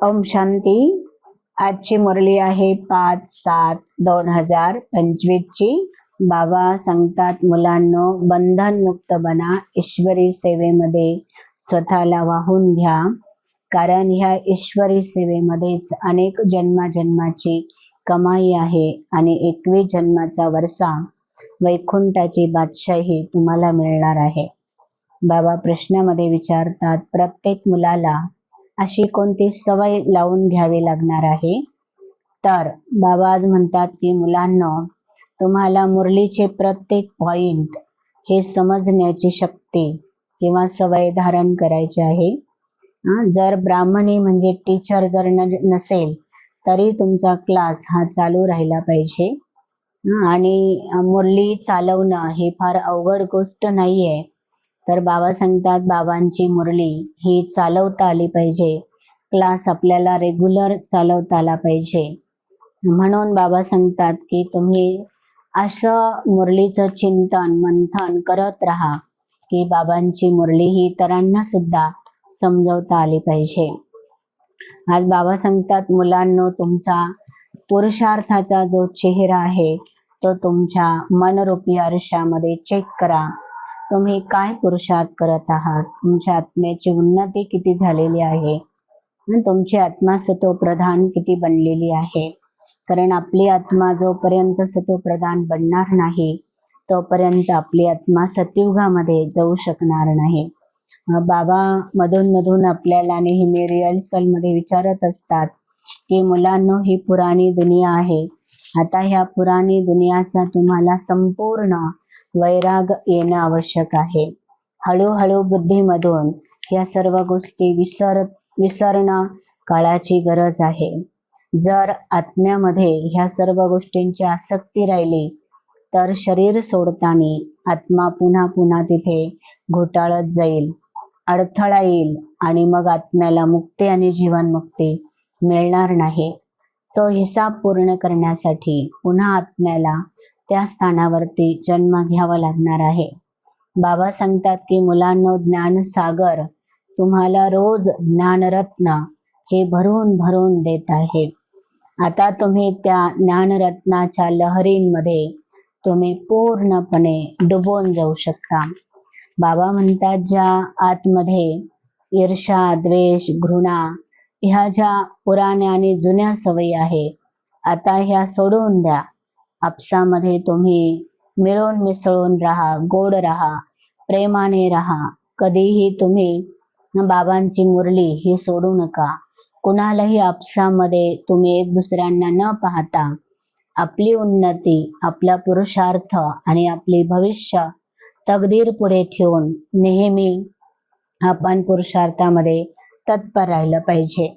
ओम शांती. आजची मुरली आहे पाच सात दोन हजार पंचवीस ची. बाबा सांगतात मुलांनो बंधन मुक्त बना ईश्वरी सेवेमध्ये स्वतःला वाहून घ्या. कारण ह्या ईश्वरी सेवेमध्येच अनेक जन्माजन्माची कमाई आहे आणि एकवीस जन्माचा वरसा वैकुंठाची बादशाही तुम्हाला मिळणार आहे. बाबा प्रश्नामध्ये विचारतात प्रत्येक मुलाला अशी कोणती सवय लावून घ्यावी लागणार आहे? तर बाबा आज म्हणतात की मुलांना तुम्हाला मुरलीचे प्रत्येक पॉइंट हे समजण्याची शक्ती किंवा सवय धारण करायची आहे. जर ब्राह्मणी म्हणजे टीचर जर न- नसेल तरी तुमचा क्लास हा चालू राहिला पाहिजे. आणि मुरली चालवणं हे फार अवघड गोष्ट नाहीये. तर बाबा सांगतात बाबांची मुरली ही चालवता आली पाहिजे. क्लास आपल्याला रेग्युलर चालवता आला पाहिजे. म्हणून बाबा सांगतात की तुम्ही असं मुरलीचं चिंतन मंथन करत राहा की बाबांची मुरली ही इतरांना सुद्धा समजवता आली पाहिजे. आज बाबा सांगतात मुलांनो तुमचा पुरुषार्थाचा जो चेहरा आहे तो तुमच्या मनरूपी आरशामध्ये चेक करा. तुम्ही काय पुरुषार्थ करत आहात? तुमच्या आत्म्याची उन्नती किती झालेली आहे? तुमची आत्मा सतो प्रधान किती बनलेली आहे? कारण आपली आत्मा जोपर्यंत सतो प्रधान बनणार नाही तोपर्यंत आपली आत्मा सतयुगामध्ये जाऊ शकणार नाही. बाबा मधून मधून आपल्याला नेहमी रिहर्सलमध्ये विचारत असतात की मुलांनो ही पुराणी दुनिया आहे. आता ह्या पुराणी दुनियाचा तुम्हाला संपूर्ण वैराग येणं आवश्यक आहे. हळूहळू बुद्धीमधून या सर्व गोष्टी विसर विसरणं काळाची गरज आहे. जर आत्म्यामध्ये ह्या सर्व गोष्टींची आसक्ती राहिली तर शरीर सोडताना आत्मा पुन्हा पुन्हा तिथे घोटाळत जाईल अडथळा येईल आणि मग आत्म्याला मुक्ती आणि जीवनमुक्ती मिळणार नाही. तो हिसाब पूर्ण करण्यासाठी पुन्हा आत्म्याला त्या स्थानावरती जन्म घ्यावा लागणार आहे. बाबा सांगतात की मुलांनो ज्ञान सागर तुम्हाला रोज ज्ञानरत्न हे भरून भरून देत आहे. आता तुम्ही त्या ज्ञानरत्नाच्या लहरींमध्ये तुम्ही पूर्णपणे डुबून जाऊ शकता. बाबा म्हणतात ज्या आतमध्ये ईर्षा द्वेष घृणा ह्या ज्या पुराण्या आणि जुन्या सवयी आहे आता ह्या सोडून द्या. आपसामध्ये तुम्ही मिळून मिसळून राहा गोड राहा प्रेमाने राहा. कधीही तुम्ही बाबांची मुरली ही सोडू नका. कुणालाही आपसामध्ये तुम्ही एक दुसऱ्यांना न पाहता आपली उन्नती आपला पुरुषार्थ आणि आपले भविष्य तकदीर पुढे ठेवून नेहमी आपण पुरुषार्थामध्ये तत्पर राहिलं पाहिजे.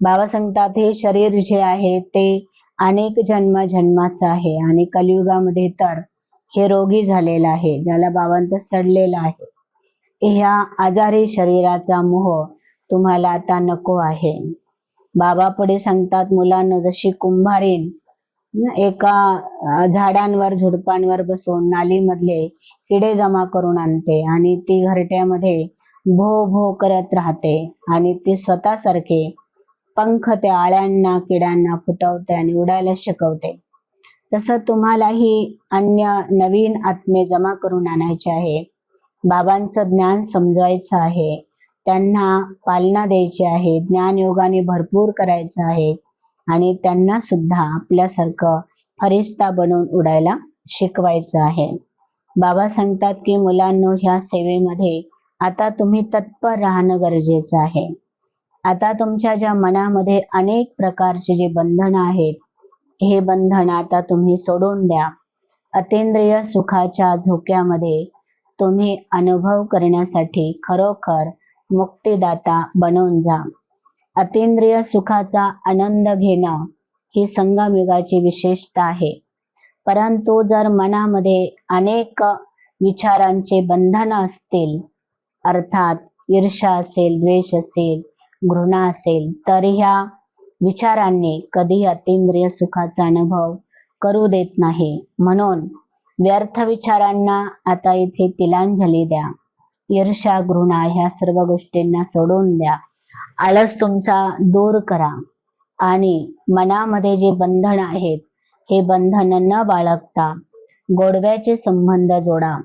बाबा सांगतात हे शरीर जे आहे ते अनेक जन्म जन्माचा आहे. आणि कलियुगामध्ये तर हे रोगी झालेलं आहे ज्याला बाबांत सडलेलं आहे. ह्या आजारी शरीराचा मोह तुम्हाला आता नको आहे. बाबा पुढे सांगतात मुलांना जशी कुंभारीन एका झाडांवर झुडपांवर बसून नालीमधले किडे जमा करून आणते आणि ती घरट्यामध्ये भो भो करत राहते आणि ती स्वतःसारखे पंख त्या आळ्यांना किड्यांना फुटवते आणि उडायला शिकवते. तसं तुम्हालाही अन्य नवीन आत्मे जमा करून आणायचे आहे. बाबांचं ज्ञान समजवायचं आहे. त्यांना पालना द्यायची आहे. ज्ञान योगाने भरपूर करायचं आहे. आणि त्यांना सुद्धा आपल्यासारखं फरिश्ता बनवून उडायला शिकवायचं आहे. बाबा सांगतात की मुलांनो ह्या सेवेमध्ये आता तुम्ही तत्पर राहणं गरजेचं आहे. आता तुमच्या ज्या मनामध्ये अनेक प्रकारचे जे बंधन आहेत हे बंधन आता तुम्ही सोडून द्या. अतेंद्रिय सुखाच्या झोक्यामध्ये तुम्ही अनुभव करण्यासाठी खरोखर मुक्तिदाता बनवून जा. अतेंद्रिय सुखाचा आनंद घेणं ही संगमयुगाची विशेषता आहे. परंतु जर मनामध्ये अनेक विचारांचे बंधन असतील अर्थात ईर्षा असेल द्वेष असेल घृणा असेल तर ह्या विचारांनी कधी अतिंद्रिय सुखाचा अनुभव करू देत नाही. म्हणून व्यर्थ विचारांना आता इथे तिलांजली द्या. ईर्षा घृणा ह्या सर्व गोष्टींना सोडून द्या. आळस तुमचा दूर करा. आणि मनामध्ये जे बंधन आहेत हे बंधन न बाळगता गोडव्याचे संबंध जोडा.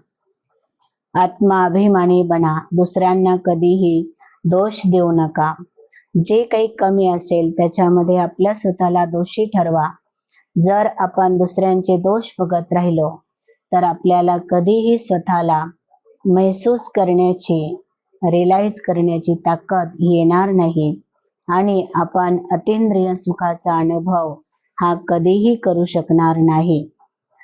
आत्मा अभिमानी बना. दुसऱ्यांना कधीही दोष देऊ नका. जे काही कमी असेल त्याच्यामध्ये आपल्या स्वतःला दोषी ठरवा. जर आपण दुसऱ्यांचे दोष बघत राहिलो तर आपल्याला कधीही स्वतःला महसूस करण्याची रिलाईज करण्याची ताकद येणार नाही. आणि आपण अतिंद्रिय सुखाचा अनुभव हा कधीही करू शकणार नाही.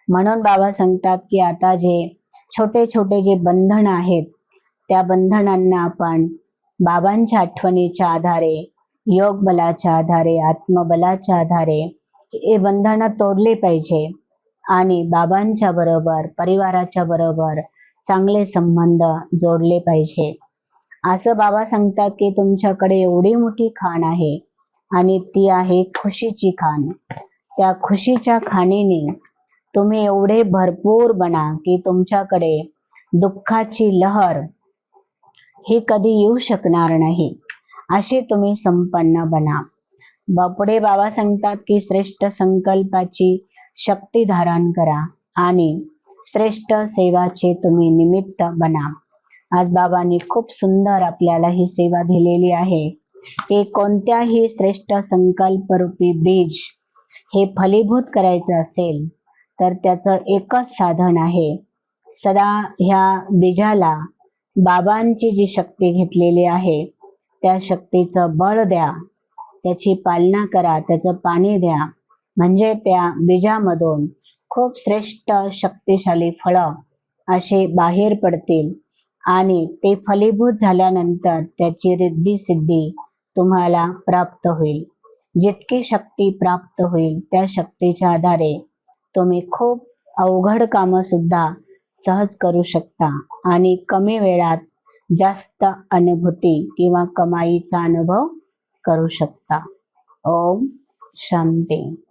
म्हणून बाबा सांगतात की आता जे छोटे छोटे जे बंधन आहेत त्या बंधनांना आपण बाबांच्या आठवणीच्या आधारे योग बलाच्या आधारे आत्मबलाच्या आधारे हे बंधनं तोडले पाहिजे. आणि बाबांच्या बरोबर परिवाराच्या बरोबर चांगले संबंध जोडले पाहिजे. असं बाबा सांगतात की तुमच्याकडे एवढी मोठी खाण आहे आणि ती आहे खुशीची खाण. त्या खुशीच्या खाणीने तुम्ही एवढे भरपूर बना की तुमच्याकडे दुःखाची लहर हे कधी येऊ शकणार नाही. अशी तुम्ही संपन्न बना. बापडे बाबा सांगतात की श्रेष्ठ संकल्पाची शक्ती धारण करा आणि श्रेष्ठ सेवाचे तुम्ही निमित्त बना. आज बाबांनी खूप सुंदर आपल्याला ही सेवा दिलेली आहे. की कोणत्याही श्रेष्ठ संकल्प रूपी बीज हे फलीभूत करायचं असेल तर त्याचं एकच साधन आहे. सदा ह्या बीजाला बाबांची जी शक्ती घेतलेली आहे त्या शक्तीचं बळ द्या. त्याची पालना करा त्याचं पाणी द्या. म्हणजे त्या बीजामधून खूप श्रेष्ठ शक्तिशाली फळं असे बाहेर पडतील आणि ते फलीभूत झाल्यानंतर त्याची रिद्धी सिद्धी तुम्हाला प्राप्त होईल. जितकी शक्ती प्राप्त होईल त्या शक्तीच्या आधारे तुम्ही खूप अवघड कामं सुद्धा सहज करू शकता. आणि कमी वेळात जास्त अनुभूती किंवा कमाईचा अनुभव करू शकता. ओम शांती.